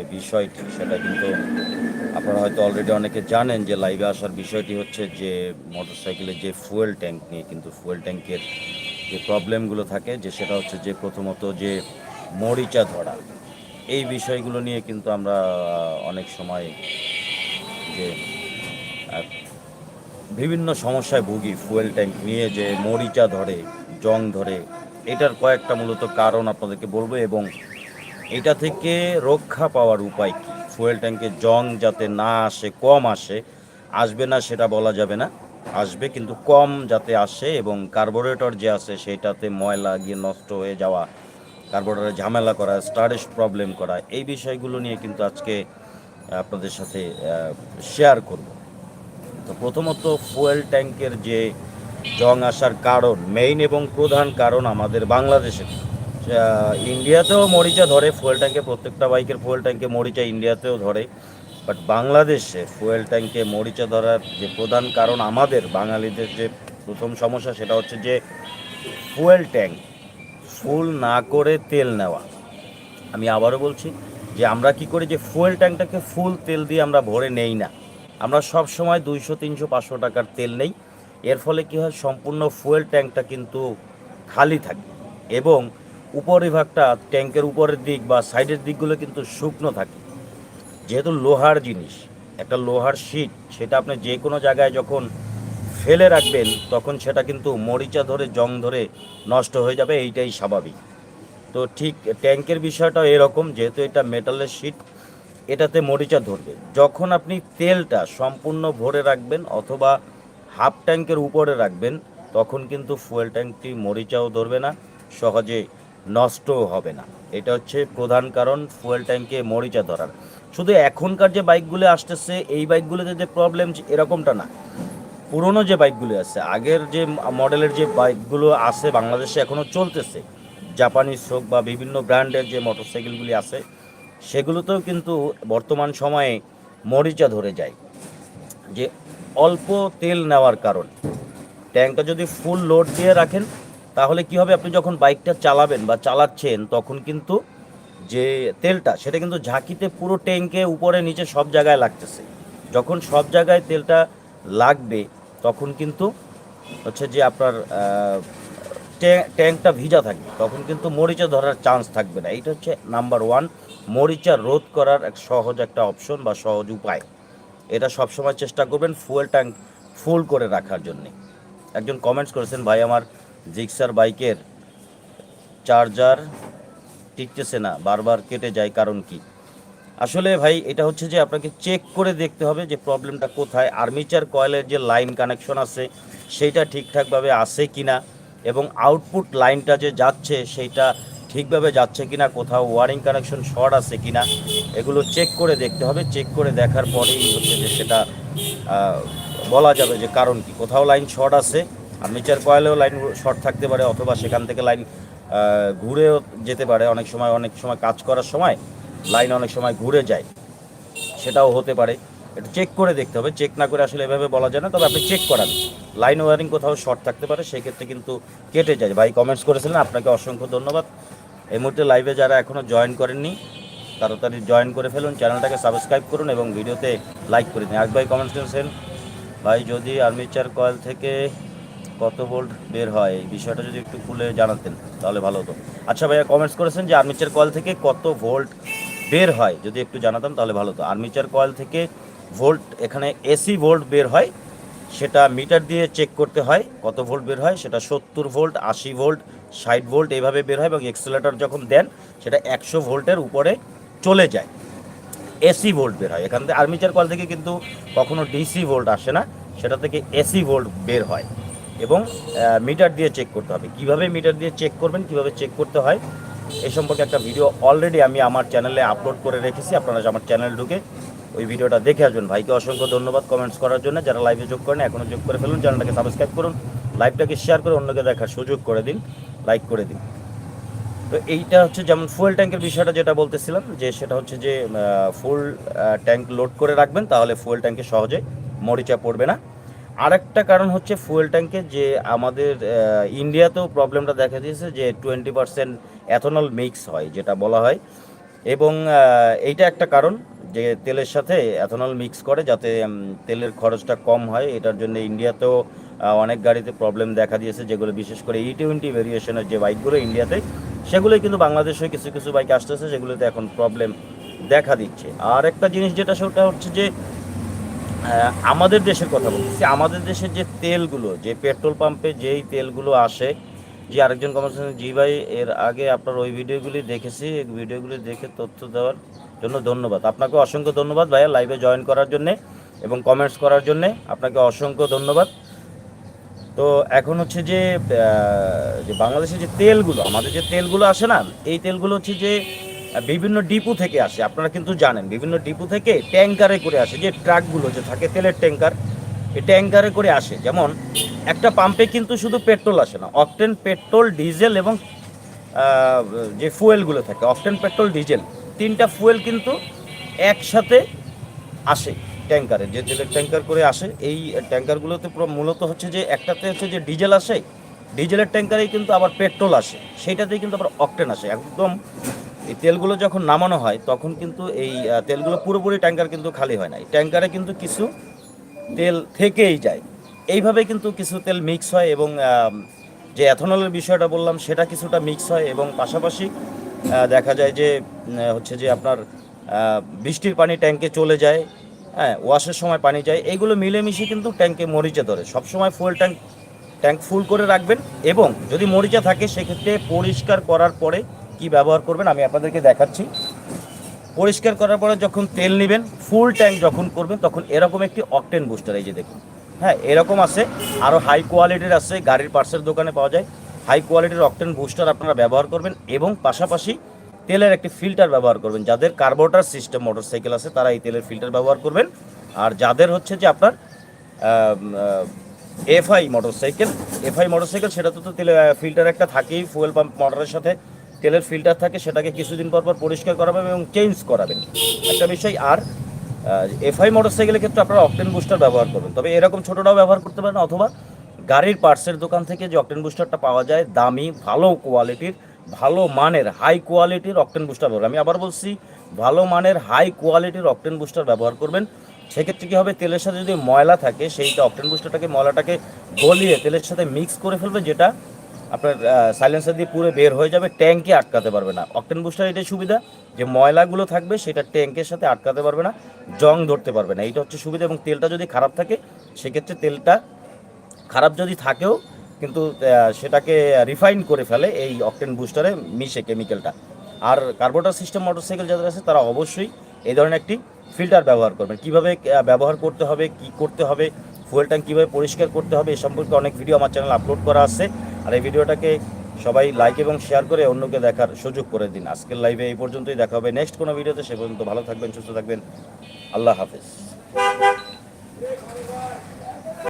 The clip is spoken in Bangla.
যে বিষয়টি, সেটা কিন্তু আপনারা হয়তো অলরেডি অনেকে জানেন যে লাইভে আসার বিষয়টি হচ্ছে যে মোটরসাইকেলের যে ফুয়েল ট্যাঙ্ক নিয়ে কিন্তু ফুয়েল ট্যাঙ্কের যে প্রবলেমগুলো থাকে, যে সেটা হচ্ছে যে প্রথমত যে মরিচা ধরা, এই বিষয়গুলো নিয়ে কিন্তু আমরা অনেক সময় যে বিভিন্ন সমস্যায় ভুগি ফুয়েল ট্যাঙ্ক নিয়ে যে মরিচা ধরে, জং ধরে, এটার কয়েকটা মূলত কারণ আপনাদেরকে বলব এবং এটা থেকে রক্ষা পাওয়ার উপায় কি? ফুয়েল ট্যাঙ্কে জং যাতে না আসে কম আসে আসবে না সেটা বলা যাবে না। আসবে কিন্তু কম যাতে আসে এবং কার্বোরেটর যে আছে সেটাতে ময়লা গিয়ে নষ্ট হয়ে যাওয়া কার্বোরেটরে ঝামেলা করা স্টারেজ প্রবলেম করা এই বিষয়গুলো নিয়ে কিন্তু আজকে আপনাদের সাথে শেয়ার করব। তো প্রথমত ফুয়েল ট্যাঙ্কের যে জং আসার কারণ মেইন এবং প্রধান কারণ আমাদের বাংলাদেশে আহ, ইন্ডিয়াতেও মরিচা ধরে ফুয়েল ট্যাঙ্কে প্রত্যেকটা বাইকের ফুয়েল ট্যাঙ্কে মরিচা ইন্ডিয়াতেও ধরে। বাট বাংলাদেশে ফুয়েল ট্যাঙ্কে মরিচা ধরার যে প্রধান কারণ আমাদের, বাঙালিদের যে প্রথম সমস্যা, সেটা হচ্ছে যে ফুয়েল ট্যাঙ্ক ফুল না করে তেল নেওয়া। আমি আবারও বলছি যে আমরা কি করি যে ফুয়েল ট্যাঙ্কটাকে ফুল তেল দিয়ে আমরা ভরে নেই না। আমরা সব সময় দুইশো, তিনশো, পাঁচশো টাকার তেল নেই। এর ফলে কি হয়, সম্পূর্ণ ফুয়েল ট্যাঙ্কটা কিন্তু খালি থাকে। এবং উপরিভাগটা ট্যাঙ্কের উপরের দিক বা সাইডের দিকগুলো কিন্তু শুকনো থাকে। যেহেতু লোহার জিনিস, একটা লোহার শিট, সেটা আপনি যে কোনো জায়গায় যখন ফেলে রাখবেন, তখন সেটা কিন্তু মরিচা ধরে, জং ধরে নষ্ট হয়ে যাবে, এইটাই স্বাভাবিক। তো ঠিক ট্যাঙ্কের বিষয়টা এরকম, যেহেতু এটা মেটালের শিট, এটাতে মরিচা ধরবে। যখন আপনি তেলটা সম্পূর্ণ ভরে রাখবেন অথবা হাফ ট্যাঙ্কের উপরে রাখবেন, তখন কিন্তু ফুয়েল ট্যাঙ্কটি মরিচাও ধরবে না, সহজে নষ্টও হবে না। এটা হচ্ছে প্রধান কারণ ফুয়েল ট্যাঙ্কে মরিচা ধরার। শুধু এখনকার যে বাইকগুলো আসতেছে, এই বাইকগুলোতে যে প্রবলেম এরকমটা না। পুরনো যে বাইকগুলো আছে, আগের যে মডেলের যে বাইকগুলো আছে, বাংলাদেশে এখনও চলতেছে। জাপানিজ হোক বা বিভিন্ন ব্র্যান্ডের যে মোটরসাইকেলগুলি আছে, সেগুলোতেও কিন্তু বর্তমান সময়ে মরিচা ধরে যায়। যে অল্প তেল নেওয়ার কারণে। ট্যাঙ্কটা যদি ফুল লোড দিয়ে রাখেন তাহলে কি হবে? আপনি যখন বাইকটা চালাবেন বা চালাচ্ছেন, তখন কিন্তু যে তেলটা, সেটা কিন্তু ঝাঁকিতে পুরো ট্যাঙ্কে উপরে নিচে সব জায়গায় লাগতেছে। যখন সব জায়গায় তেলটা লাগবে, তখন কিন্তু হচ্ছে যে আপনার ট্যাঙ্কটা ভিজা থাকবে। তখন কিন্তু মরিচা ধরার চান্স থাকবে না। এইটা হচ্ছে নাম্বার ওয়ান মরিচা রোধ করার এক সহজ একটা অপশন বা সহজ উপায়। এটা সবসময় চেষ্টা করবেন ফুয়েল ট্যাঙ্ক ফুল করে রাখার জন্যে। একজন কমেন্টস করেছেন, ভাই, আমার জিক্সার বাইকের চার্জার টিকতেছে না, বারবার কেটে যায়, কারণ কি? আসলে ভাই, এটা হচ্ছে যে আপনাকে চেক করে দেখতে হবে যে প্রবলেমটা কোথায়। আর্মিচার কয়েলের যে লাইন কানেকশন আছে সেইটা ঠিকঠাকভাবে আছে কি না এবং আউটপুট লাইনটা যে যাচ্ছে সেইটা ঠিকভাবে যাচ্ছে কি না কোথাও ওয়ারিং কানেকশন শর্ট আছে কিনা, এগুলো চেক করে দেখতে হবে। চেক করে দেখার পরেই হচ্ছে যে সেটা বলা যাবে যে কারণ কি? কোথাও লাইন শর্ট আছে আর্মিচার কয়েলেও লাইন শর্ট থাকতে পারে অথবা সেখান থেকে লাইন ঘুরেও যেতে পারে। অনেক সময় অনেক সময় কাজ করার সময় লাইন অনেক সময় ঘুরে যায়। সেটাও হতে পারে। এটা চেক করে দেখতে হবে। চেক না করে আসলে এভাবে বলা যায় না। তবে আপনি চেক করান। লাইন ওয়ারিং কোথাও শর্ট থাকতে পারে, সেক্ষেত্রে কিন্তু কেটে যায়। ভাই কমেন্টস করেছিলেন, আপনাকে অসংখ্য ধন্যবাদ। এই মুহূর্তে লাইভে যারা এখনও জয়েন করেননি, তাড়াতাড়ি জয়েন করে ফেলুন। চ্যানেলটাকে সাবস্ক্রাইব করুন এবং ভিডিওতে লাইক করে দিন। এক ভাই কমেন্টস করেছেন, ভাই যদি আর্মিচার কয়েল থেকে কত ভোল্ট বের হয়, এই বিষয়টা যদি একটু খুলে জানাতেন, তাহলে ভালো হতো। আচ্ছা ভাইয়া কমেন্টস করেছেন যে আর্মিচার কয়েল থেকে কত ভোল্ট বের হয়, যদি একটু জানাতাম তাহলে ভালো হতো। আর্মিচার কয়েল থেকে ভোল্ট, এখানে এসি ভোল্ট বের হয়, সেটা মিটার দিয়ে চেক করতে হয়, কত ভোল্ট বের হয়, সেটা সত্তর ভোল্ট, আশি ভোল্ট, ষাট ভোল্ট এইভাবে বের হয় এবং এক্সেলেটার যখন দেন, সেটা একশো ভোল্টের উপরে চলে যায়। এসি ভোল্ট বের হয়। এখান থেকে আর্মিচার কল থেকে কিন্তু কখনো ডিসি ভোল্ট আসে না, সেটা থেকে এসি ভোল্ট বের হয়। এবং মিটার দিয়ে চেক করতে হবে। কীভাবে মিটার দিয়ে চেক করবেন, কীভাবে চেক করতে হয় এই সম্পর্কে একটা ভিডিও অলরেডি আমি আমার চ্যানেলে আপলোড করে রেখেছি। আপনারা আমার চ্যানেল ঢুকে ওই ভিডিওটা দেখে আসবেন। ভাইকে অসংখ্য ধন্যবাদ কমেন্টস করার জন্য। যারা লাইভে যোগ করেন এখনও যোগ করে ফেলুন চ্যানেলটাকে সাবস্ক্রাইব করুন লাইভটাকে শেয়ার করে অন্যকে দেখার সুযোগ করে দিন লাইক করে দিন। তো এইটা হচ্ছে যেমন ফুয়েল ট্যাঙ্কের বিষয়টা যেটা বলতেছিলাম, যে সেটা হচ্ছে যে ফুল ট্যাঙ্ক লোড করে রাখবেন, তাহলে ফুয়েল ট্যাঙ্কে সহজে মরিচা পড়বে না। আরেকটা কারণ হচ্ছে ফুয়েল ট্যাঙ্কে যে আমাদের ইন্ডিয়াতেও প্রবলেমটা দেখা দিয়েছে যে টোয়েন্টি পার্সেন্ট অ্যাথনল মিক্স হয়, যেটা বলা হয়। এবং এইটা একটা কারণ যে তেলের সাথে এথনল মিক্স করে যাতে তেলের খরচটা কম হয়। এটার জন্য ইন্ডিয়াতেও অনেক গাড়িতে প্রবলেম দেখা দিয়েছে, যেগুলো বিশেষ করে ই টোয়েন্টি ভেরিয়েশনের যে বাইকগুলো ইন্ডিয়াতে সেগুলোই কিন্তু বাংলাদেশে কিছু কিছু বাইক আসতেছে, যেগুলোতে এখন প্রবলেম দেখা দিচ্ছে। আর একটা জিনিস যেটা, সেটা হচ্ছে যে আমাদের দেশের কথা বলতেছি। আমাদের দেশের যে তেলগুলো, যে পেট্রোল পাম্পে যেই তেলগুলো আসে, যে আরেকজন কমেন্ট জি ভাই, এর আগে আপনার ওই ভিডিওগুলি দেখেছি, এই ভিডিওগুলি দেখে তথ্য দেওয়ার জন্য ধন্যবাদ। আপনাকে অসংখ্য ধন্যবাদ ভাইয়া লাইভে জয়েন করার জন্যে এবং কমেন্টস করার জন্যে আপনাকে অসংখ্য ধন্যবাদ। তো এখন হচ্ছে যে বাংলাদেশে যে তেলগুলো, আমাদের যে তেলগুলো আসে না, এই তেলগুলো হচ্ছে যে বিভিন্ন ডিপু থেকে আসে, আপনারা কিন্তু জানেন। বিভিন্ন ডিপু থেকে ট্যাঙ্কারে করে আসে, যে ট্রাকগুলো যে থাকে, তেলের ট্যাঙ্কার, এই ট্যাঙ্কারে করে আসে। যেমন, একটা পাম্পে কিন্তু শুধু পেট্রোল আসে না, অকটেন পেট্রোল, ডিজেল এবং যে ফুয়েলগুলো থাকে, অকটেন পেট্রোল, ডিজেল, তিনটা ফুয়েল কিন্তু একসাথে আসে ট্যাঙ্কারে, যে তেলের ট্যাঙ্কার করে আসে। এই ট্যাঙ্কারগুলোতে পুরো মূলত হচ্ছে যে, একটাতে হচ্ছে যে ডিজেল আসে, ডিজেলের ট্যাঙ্কারেই কিন্তু আবার পেট্রোল আসে, সেইটাতেই কিন্তু আবার অকটেন আসে। একদম এই তেলগুলো যখন নামানো হয়, তখন কিন্তু এই তেলগুলো পুরোপুরি ট্যাঙ্কার কিন্তু খালি হয় না। এই ট্যাঙ্কারে কিন্তু কিছু তেল থেকেই যায়। এইভাবে কিন্তু কিছু তেল মিক্স হয় এবং যে এথনলের বিষয়টা বললাম, সেটা কিছুটা মিক্স হয় এবং পাশাপাশি দেখা যায় যে হচ্ছে যে আপনার বৃষ্টির পানি ট্যাঙ্কে চলে যায় হ্যাঁ ওয়াশের সময় পানি যায়, এইগুলো মিলেমিশে কিন্তু ট্যাঙ্কে মরিচা ধরে। সবসময় ফুয়েল ট্যাঙ্ক ট্যাঙ্ক ফুল করে রাখবেন এবং যদি মরিচা থাকে, সেক্ষেত্রে পরিষ্কার করার পরে কি ব্যবহার করবেন আমি আপনাদেরকে দেখাচ্ছি। পরিষ্কার করার পরে যখন তেল নেবেন, ফুল ট্যাঙ্ক যখন করবেন, তখন এরকম একটি অকটেন বুস্টার এই যে দেখুন। হ্যাঁ এরকম আছে। আরও হাই কোয়ালিটির আছে, গাড়ির পার্সের দোকানে পাওয়া যায়। হাই কোয়ালিটির অকটেন বুস্টার আপনারা ব্যবহার করবেন এবং পাশাপাশি তেলের একটি ফিল্টার ব্যবহার করবেন। যাদের কার্বোটার সিস্টেম মোটরসাইকেল আছে, তারা এই তেলের ফিল্টার ব্যবহার করবেন। আর যাদের হচ্ছে যে আপনার এফআই মোটরসাইকেল এফআই মোটরসাইকেল সেটা তো তেলের ফিল্টার একটা থাকেই ফুয়েল পাম্প মোটরের সাথে। তেলের ফিল্টার থাকে, সেটাকে কিছুদিন পর পর পরিষ্কার করাবেন এবং চেঞ্জ করাবেন। একটা বিষয়, আর এফআই মোটরসাইকেলের ক্ষেত্রে আপনারা অকটেন বুস্টার ব্যবহার করবেন। তবে এরকম ছোটোটাও ব্যবহার করতে পারেন, অথবা গাড়ির পার্টসের দোকান থেকে যে অকটেন বুস্টারটা পাওয়া যায়, দামি, ভালো কোয়ালিটির ভালো মানের হাই কোয়ালিটির অকটেন বুস্টার ব্যবহার। আমি আবার বলছি, ভালো মানের হাই কোয়ালিটির অকটেন বুস্টার ব্যবহার করবেন। সেক্ষেত্রে কী হবে, তেলের সাথে যদি ময়লা থাকে, সেইটা অকটেন বুস্টারটাকে ময়লাটাকে গলিয়ে তেলের সাথে মিক্স করে ফেলবে, যেটা আপনার সাইলেন্সার দিয়ে পুরো বের হয়ে যাবে ট্যাঙ্কে আটকাতে পারবে না। অকটেন বুস্টার এটাই সুবিধা, যে ময়লাগুলো থাকবে সেটা ট্যাঙ্কের সাথে আটকাতে পারবে না, জং ধরতে পারবে না। এইটা হচ্ছে সুবিধা এবং তেলটা যদি খারাপ থাকে, সেক্ষেত্রে তেলটা খারাপ যদি থাকেও, কিন্তু সেটাকে রিফাইন করে ফেলে এই অকটেন বুস্টারে মিশে কেমিক্যালটা আর কার্বোটার সিস্টেম মোটরসাইকেল যাদের আছে, তারা অবশ্যই এই ধরনের একটি ফিল্টার ব্যবহার করবেন। কীভাবে ব্যবহার করতে হবে, কি করতে হবে ফুয়েল ট্যাঙ্ক কীভাবে পরিষ্কার করতে হবে, এ সম্পর্কে অনেক ভিডিও আমার চ্যানেল আপলোড করা আছে। আর এই ভিডিওটাকে সবাই লাইক এবং শেয়ার করে অন্যকে দেখার সুযোগ করে দিন। আজকের লাইভে এই পর্যন্তই, দেখা হবে নেক্সট কোনো ভিডিওতে সে পর্যন্ত ভালো থাকবেন, সুস্থ থাকবেন। আল্লাহ হাফেজ।